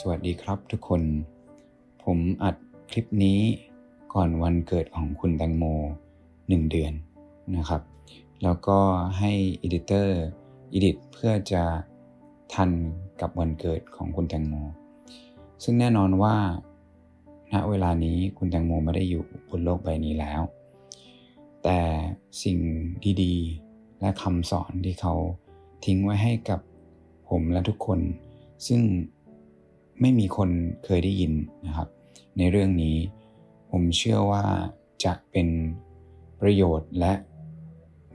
สวัสดีครับทุกคน ผมอัดคลิปนี้ก่อนวันเกิดของคุณแตงโม 1 เดือนนะครับ แล้วก็ให้อดิเตอร์อิดิทเพื่อจะทันกับวันเกิดของคุณแตงโม ซึ่งแน่นอนว่าณเวลานี้คุณแตงโมไม่ได้อยู่บนโลกใบนี้แล้ว แต่สิ่งดีๆ และคำสอนที่เขาทิ้งไว้ให้กับผมและทุกคน ซึ่ง ไม่มีคนเคยได้ยินนะครับ ในเรื่องนี้ผมเชื่อว่าจะเป็นประโยชน์และ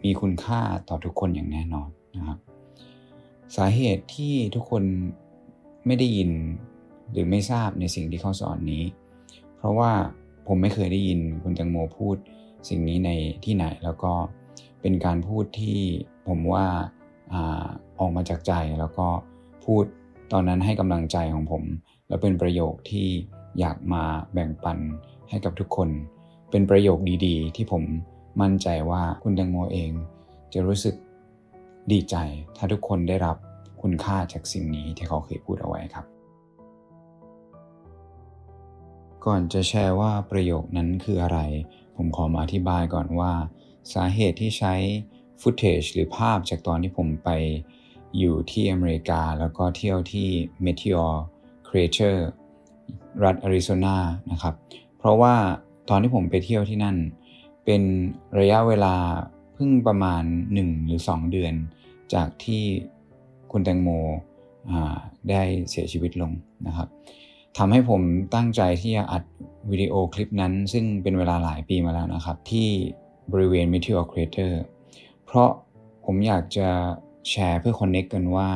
มีคุณค่าต่อทุกคนอย่างแน่นอนนะครับ สาเหตุที่ทุกคนไม่ได้ยินหรือไม่ทราบในสิ่งที่เขาสอนนี้ เพราะว่าผมไม่เคยได้ยินคุณแตงโมพูดสิ่งนี้ในที่ไหนแล้วก็เป็นการพูดที่ผมว่าอาออกมาจากใจแล้วก็พูด ตอนนั้นให้กำลังใจของผม แล้วเป็นประโยคที่อยากมาแบ่งปันให้กับทุกคน เป็นประโยคดีๆ ที่ผมมั่นใจว่าคุณแตงโมเอง จะรู้สึกดีใจ ถ้าทุกคนได้รับคุณค่าจากสิ่งนี้ที่เขาเคยพูดเอาไว้ครับ ก่อนจะแชร์ว่าประโยคนั้นคืออะไร ผมขอมาอธิบายก่อนว่า สาเหตุที่ใช้ฟุตเทจหรือภาพจากตอนที่ผมไป อยู่ที่อเมริกา แล้วก็เที่ยวที่ Meteor Crater รัฐอาริโซนานะครับ เพราะว่าตอนที่ผมไปเที่ยวที่นั่น เป็นระยะเวลาเพิ่งประมาณ 1 หรือ 2 เดือน จากที่คุณแตงโมได้เสียชีวิตลงนะครับทำให้ผมตั้งใจที่จะอัดวิดีโอคลิปนั้น ซึ่งเป็นเวลาหลายปีมาแล้วนะครับ ที่บริเวณ Meteor Crater เพราะผมอยากจะ แชร์เพื่อคอนเน็กกันว่า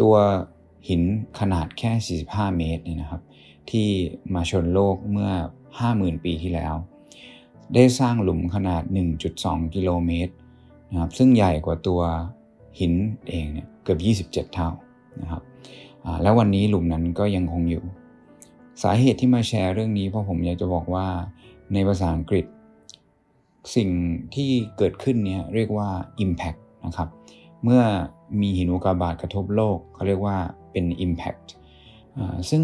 ตัวหินขนาดแค่ 45 เมตรเนี่ยนะครับ ที่มาชนโลกเมื่อ 50,000 ปีที่แล้ว ได้สร้างหลุมขนาด 1.2 กิโลเมตรนะครับซึ่งใหญ่กว่าตัวหินเองเนี่ยเกือบ 27 เท่านะครับแล้ววันนี้หลุมนั้นก็ยังคงอยู่ สาเหตุที่มาแชร์เรื่องนี้เพราะผมอยากจะบอกว่าในภาษาอังกฤษ สิ่งที่เกิดขึ้นเนี่ยเรียกว่า impact นะครับ เมื่อมีหินอุกาบาตกระทบโลกเขาเรียกว่าเป็น impact ซึ่ง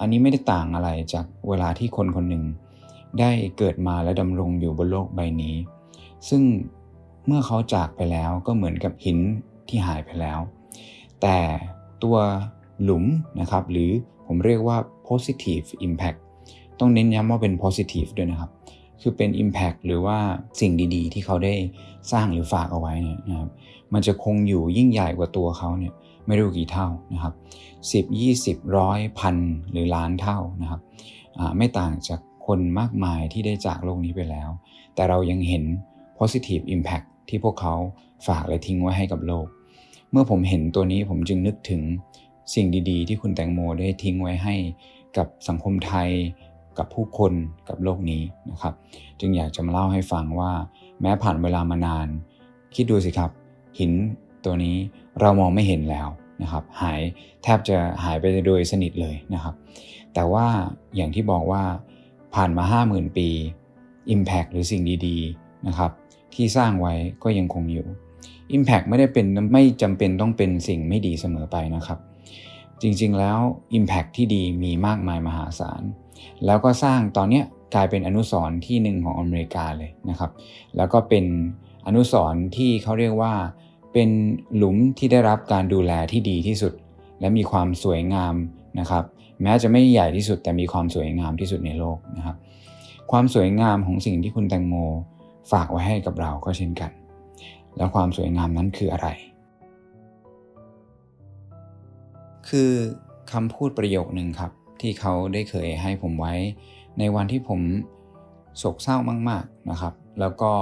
อันนี้ไม่ได้ต่างอะไรจากเวลาที่คนคนหนึ่งได้เกิดมาและดำรงอยู่บนโลกใบนี้ ซึ่งเมื่อเขาจากไปแล้วก็เหมือนกับหินที่หายไปแล้ว แต่ตัวหลุมนะครับ หรือผมเรียกว่า positive impact ต้องเน้นย้ำว่าเป็น positive ด้วยนะครับ คือเป็น impact หรือว่าสิ่งดีๆ ที่เขาได้สร้างหรือฝากเอาไว้เนี่ยนะครับมันจะคงอยู่ยิ่งใหญ่กว่าตัวเขาเนี่ยไม่รู้กี่เท่านะครับ10 20ร้อยพันหรือล้านเท่านะครับไม่ต่างจากคนมากมายที่ได้จากโลกนี้ไปแล้ว แต่เรายังเห็น positive impact ที่พวกเขาฝากและทิ้งไว้ให้กับโลก เมื่อผมเห็นตัวนี้ผมจึงนึกถึงสิ่งดีๆ ที่คุณแตงโมได้ทิ้งไว้ให้กับสังคมไทย กับผู้คนกับโลกนี้นะครับ จึงอยากจะมาเล่าให้ฟังว่า แม้ผ่านเวลามานาน คิดดูสิครับ หินตัวนี้เรามองไม่เห็นแล้วนะครับ หายแทบจะหายไปโดยสนิทเลยนะครับ แต่ว่าอย่างที่บอกว่าผ่านมา 50,000 ปี Impact หรือสิ่งดีๆนะครับ ที่สร้างไว้ก็ยังคงอยู่ Impact ไม่ได้เป็นไม่จำเป็นต้องเป็นสิ่งไม่ดีเสมอไปนะครับ จริงๆแล้ว Impact ที่ดีมีมากมายมหาศาล แล้วก็สร้างตอนนี้กลายเป็นอนุสรณ์ที่หนึ่งของอเมริกาเลยนะครับ แล้วก็เป็นอนุสรณ์ที่เขาเรียกว่า เป็นหลุมที่ได้รับการดูแลที่ดีที่สุด และมีความสวยงามนะครับ แม้จะไม่ใหญ่ที่สุดแต่มีความสวยงามที่สุดในโลกนะครับ ความสวยงามของสิ่งที่คุณแตงโมฝากไว้ให้กับเราก็เช่นกัน แล้วความสวยงามนั้นคืออะไร คือคำพูดประโยคหนึ่งครับ ที่เขาได้เคยให้ผมไว้ ในวันที่ผมโศกเศร้ามาก ๆนะครับ แล้วก็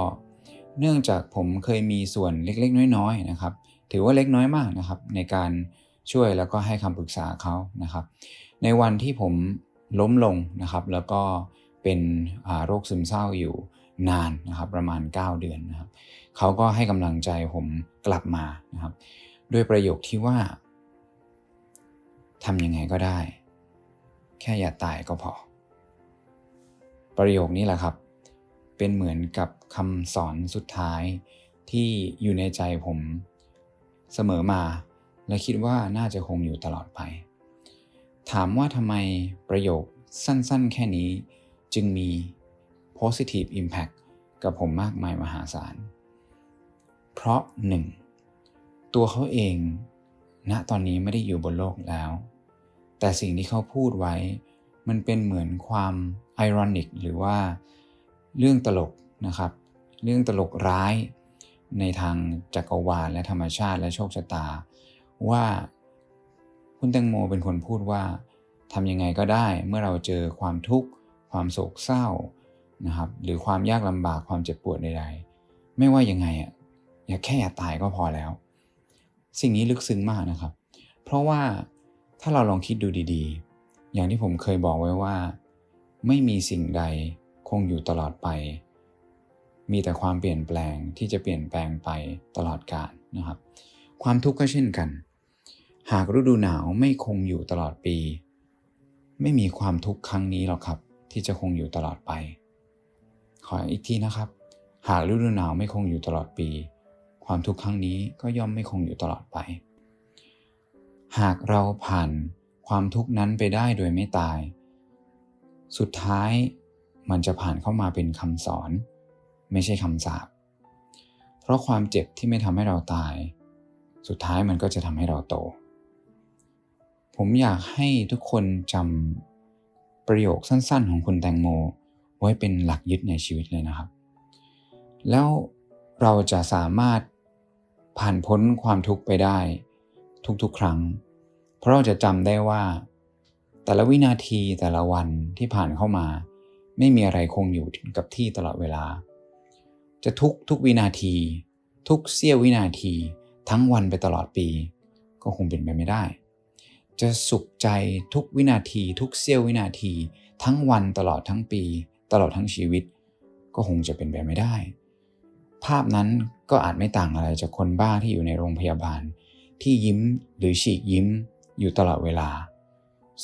เนื่องจากผมเคยมีส่วนเล็กๆ น้อยๆนะครับ ถือว่าเล็กน้อยมากนะครับ ในการช่วยแล้วก็ให้คำปรึกษาเขานะครับ ในวันที่ผมล้มลงนะครับ แล้วก็เป็นโรคซึมเศร้าอยู่นานนะครับ ประมาณ 9 เดือนนะครับเขาก็ให้กำลังใจผมกลับมานะครับ ด้วยประโยคที่ว่าทำยังไงก็ได้ แค่อย่าตายก็พอ ประโยคนี้แหละครับ เป็นเหมือนกับคำสอนสุดท้ายที่อยู่ในใจผมเสมอมา และคิดว่าน่าจะคงอยู่ตลอดไป ถามว่าทำไมประโยคสั้นๆ แค่นี้จึงมี positive impact กับผมมากมายมหาศาล เพราะหนึ่งตัวเขาเอง ณตอนนี้ไม่ได้อยู่บนโลกแล้ว แต่สิ่งที่เขาพูดไว้ มันเป็นเหมือนความไอรอนิกหรือว่าเรื่องตลกนะครับ เรื่องตลกร้ายในทางจักรวาลและธรรมชาติและโชคชะตา ว่าคุณแตงโมเป็นคนพูดว่าทำยังไงก็ได้เมื่อเราเจอความทุกข์ ความโศกเศร้านะครับ หรือความยากลำบากความเจ็บปวดใดๆไม่ว่ายังไงอะอย่าแค่อย่าตายก็พอแล้ว สิ่งนี้ลึกซึ้งมากนะครับ เพราะว่า ถ้าเราลองคิดดูดีๆ อย่างที่ผมเคยบอกไว้ว่า ไม่มีสิ่งใดคงอยู่ตลอดไป มีแต่ความเปลี่ยนแปลงที่จะเปลี่ยนแปลงไปตลอดกาลนะครับ ความทุกข์ก็เช่นกัน หากฤดูหนาวไม่คงอยู่ตลอดปี ไม่มีความทุกข์ครั้งนี้หรอกครับ ที่จะคงอยู่ตลอดไป ขออีกทีนะครับ หากฤดูหนาวไม่คงอยู่ตลอดปี ความทุกข์ครั้งนี้ก็ย่อมไม่คงอยู่ตลอดไป หากเราผ่านความทุกข์นั้นไปได้โดยไม่ตาย สุดท้ายมันจะผ่านเข้ามาเป็นคำสอน ไม่ใช่คำสาปเพราะความเจ็บที่ไม่ทำให้เราตาย สุดท้ายมันก็จะทำให้เราโต ผมอยากให้ทุกคนจำประโยคสั้นๆ ของคุณแตงโม ไว้เป็นหลักยึดในชีวิตเลยนะครับ แล้วเราจะสามารถผ่านพ้นความทุกข์ไปได้ทุกๆ ครั้ง ราะเราจะจำได้ว่า แต่ละวินาทีแต่ละวันที่ผ่านเข้ามา ไม่มีอะไรคงอยู่กับที่ตลอดเวลา จะทุกทุกวินาที ทุกเสี้ยววินาที ทั้งวันไปตลอดปี ก็คงเป็นไปไม่ได้ จะสุขใจทุกวินาที ทุกเสี้ยววินาที ทั้งวันตลอดทั้งปี ตลอดทั้งชีวิต ก็คงจะเป็นไปไม่ได้ ภาพนั้นก็อาจไม่ต่างอะไรจากคนบ้าที่อยู่ในโรงพยาบาล ที่ยิ้มหรือฉีกยิ้ม อยู่ตลอดเวลา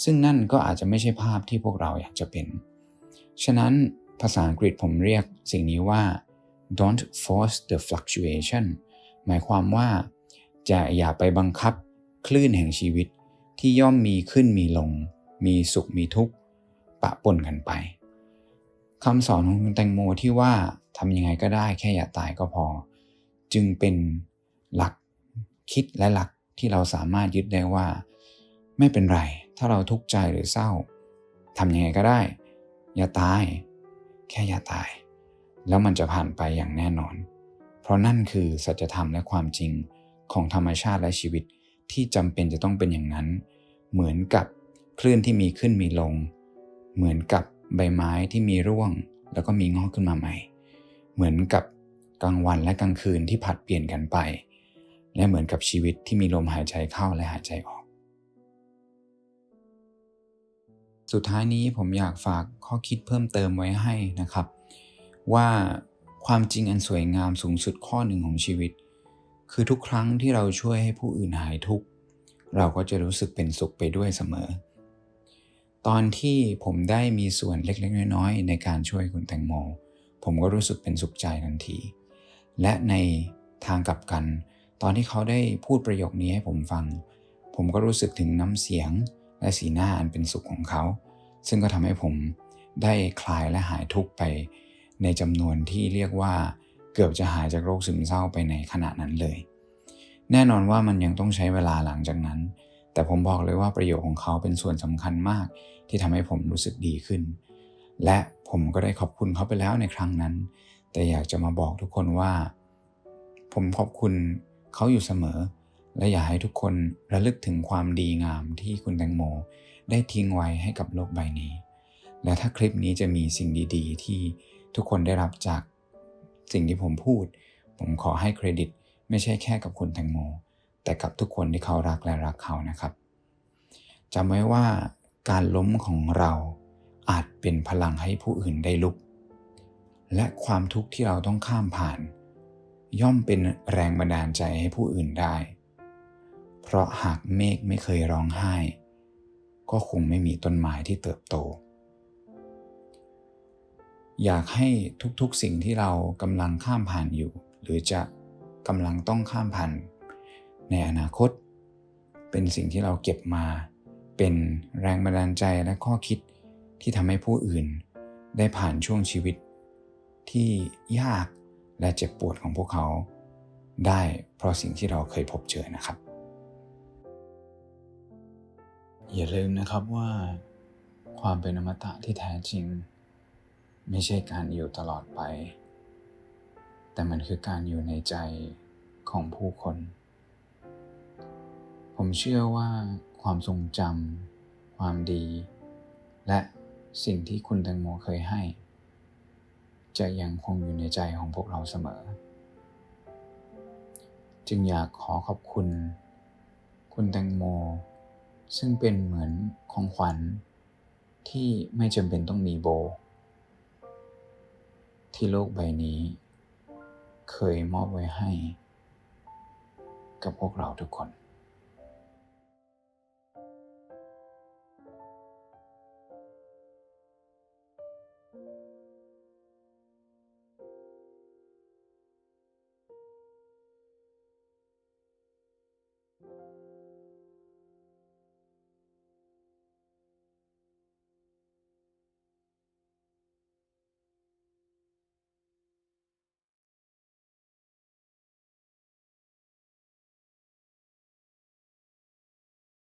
ซึ่งนั่นก็อาจจะไม่ใช่ภาพที่พวกเราอยากจะเป็น ฉะนั้นภาษาอังกฤษผมเรียกสิ่งนี้ว่า don't force the fluctuation หมายความว่า จะอย่าไปบังคับคลื่นแห่งชีวิตที่ย่อมมีขึ้นมีลง มีสุขมีทุกข์ปะปนกันไปคำสอนของคุณแตงโมที่ว่าทำยังไงก็ได้แค่อย่าตายก็พอ จึงเป็นหลักคิดและหลักที่เราสามารถยึดได้ว่า ไม่เป็นไร ถ้าเราทุกข์ใจหรือเศร้าทำยังไงก็ได้ อย่าตาย แค่อย่าตาย แล้วมันจะผ่านไปอย่างแน่นอน เพราะนั่นคือสัจธรรมและความจริงของธรรมชาติและชีวิตที่จำเป็นจะต้องเป็นอย่างนั้น เหมือนกับคลื่นที่มีขึ้นมีลง เหมือนกับใบไม้ที่มีร่วง แล้วก็มีงอกขึ้นมาใหม่ เหมือนกับกลางวันและกลางคืนที่ผัดเปลี่ยนกันไป และเหมือนกับชีวิตที่มีลมหายใจเข้าและหายใจออก สุดท้ายนี้ผมอยากฝากข้อคิดเพิ่มเติมไว้ให้นะครับ ว่าความจริงอันสวยงามสูงสุดข้อหนึ่งของชีวิต คือทุกครั้งที่เราช่วยให้ผู้อื่นหายทุกข์เราก็จะรู้สึกเป็นสุขไปด้วยเสมอ ตอนที่ผมได้มีส่วนเล็กๆน้อยๆในการช่วยคุณแตงโม ผมก็รู้สึกเป็นสุขใจทันที และในทางกลับกัน ตอนที่เขาได้พูดประโยคนี้ให้ผมฟัง ผมก็รู้สึกถึงน้ำเสียงและสีหน้าอันเป็นสุขของเขา ซึ่งก็ทำให้ผมได้คลายและหายทุกไปในจำนวนที่เรียกว่าเกือบจะหายจากโรคซึมเศร้าไปในขณะนั้นเลย แน่นอนว่ามันยังต้องใช้เวลาหลังจากนั้น แต่ผมบอกเลยว่าประโยชน์ของเขาเป็นส่วนสำคัญมาก ที่ทำให้ผมรู้สึกดีขึ้น และผมก็ได้ขอบคุณเขาไปแล้วในครั้งนั้น แต่อยากจะมาบอกทุกคนว่า ผมขอบคุณเขาอยู่เสมอ และอยากให้ทุกคนระลึกถึงความดีงามที่คุณแตงโม ได้ทิ้งไว้ให้กับโลกใบนี้ และถ้าคลิปนี้จะมีสิ่งดีๆ ที่ทุกคนได้รับจากสิ่งที่ผมพูด ผมขอให้เครดิตไม่ใช่แค่กับคุณแตงโม แต่กับทุกคนที่เขารักและรักเขานะครับจำไว้ว่าการล้มของเราอาจเป็นพลังให้ผู้อื่นได้ลุก และความทุกข์ที่เราต้องข้ามผ่าน ย่อมเป็นแรงบันดาลใจให้ผู้อื่นได้ เพราะหากเมฆไม่เคยร้องไห้ ก็คงไม่มีต้นไม้ที่เติบโต อยากให้ทุกๆสิ่งที่เรากำลังข้ามผ่านอยู่ หรือจะกำลังต้องข้ามผ่านในอนาคต เป็นสิ่งที่เราเก็บมา เป็นแรงบันดาลใจและข้อคิดที่ทำให้ผู้อื่น ได้ผ่านช่วงชีวิต ที่ยากและเจ็บปวดของพวกเขา ได้เพราะสิ่งที่เราเคยพบเจอนะครับ อย่าลืมนะครับว่า ความเป็นอมตะที่แท้จริง ไม่ใช่การอยู่ตลอดไป แต่มันคือการอยู่ในใจของผู้คน ผมเชื่อว่าความทรงจำความดี และสิ่งที่คุณแตงโมเคยให้ จะยังคงอยู่ในใจของพวกเราเสมอ จึงอยากขอขอบคุณ คุณแตงโม ซึ่งเป็นเหมือนของขวัญที่ไม่จำเป็นต้องมีโบ ที่โลกใบนี้ เคยมอบไว้ให้ กับพวกเราทุกคน